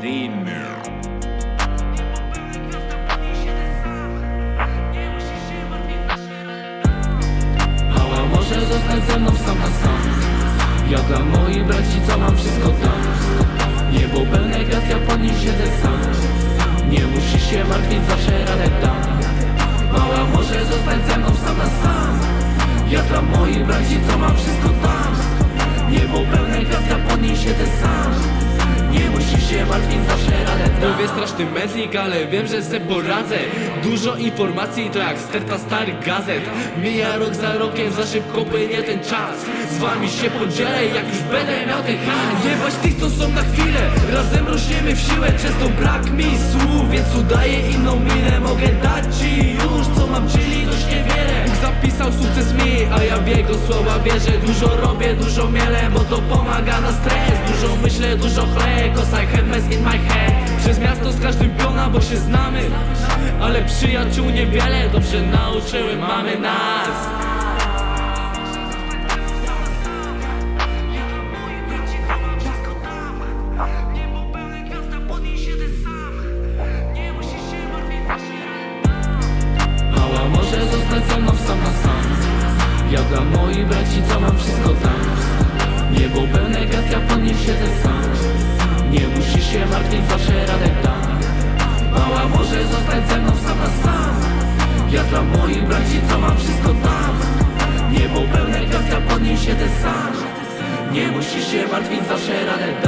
Dreamer. Mała może zostać ze mną sam na sam. Ja dla moich braci co mam wszystko tam. Niebo pełne gwiazd, ja pod nim siedzę sam. Nie musisz się martwić, zawsze radę dam. Mała może zostać ze mną sam na sam. Ja dla moich braci co mam wszystko tam. Niebo pełne gwiazd, ja pod nim siedzę sam się martwić, zawsze radę Mówię straszny mętlik, ale wiem, że se poradzę. Dużo informacji to jak sterta starych gazet. Mija rok za rokiem, za szybko płynie ten czas. Z wami się podzielę, jak już będę miał ten hajs. Jebać tych, co są na chwilę. Razem rośniemy w siłę Często brak mi słów, więc udaję inną minę. Mogę dać ci już, co mam, czyli jego słowa wierzę. Dużo robię, dużo mielę, bo to pomaga na stres. Dużo myślę, dużo chlę, cause I have mess in my head. Przez miasto z każdym piona, bo się znamy. Ale przyjaciół niewiele, dobrze nauczyły mamy nas Ja dla moich braci co mam wszystko tam. Niebo pełne gwiazd, ja pod nim siedzę sam. Nie musisz się martwić, zawsze radę dam. Mała może zostać ze mną sam na sam. Ja dla moich braci co mam wszystko tam. Niebo pełne gwiazd, ja pod nim siedzę sam. Nie musisz się martwić, zawsze radę dam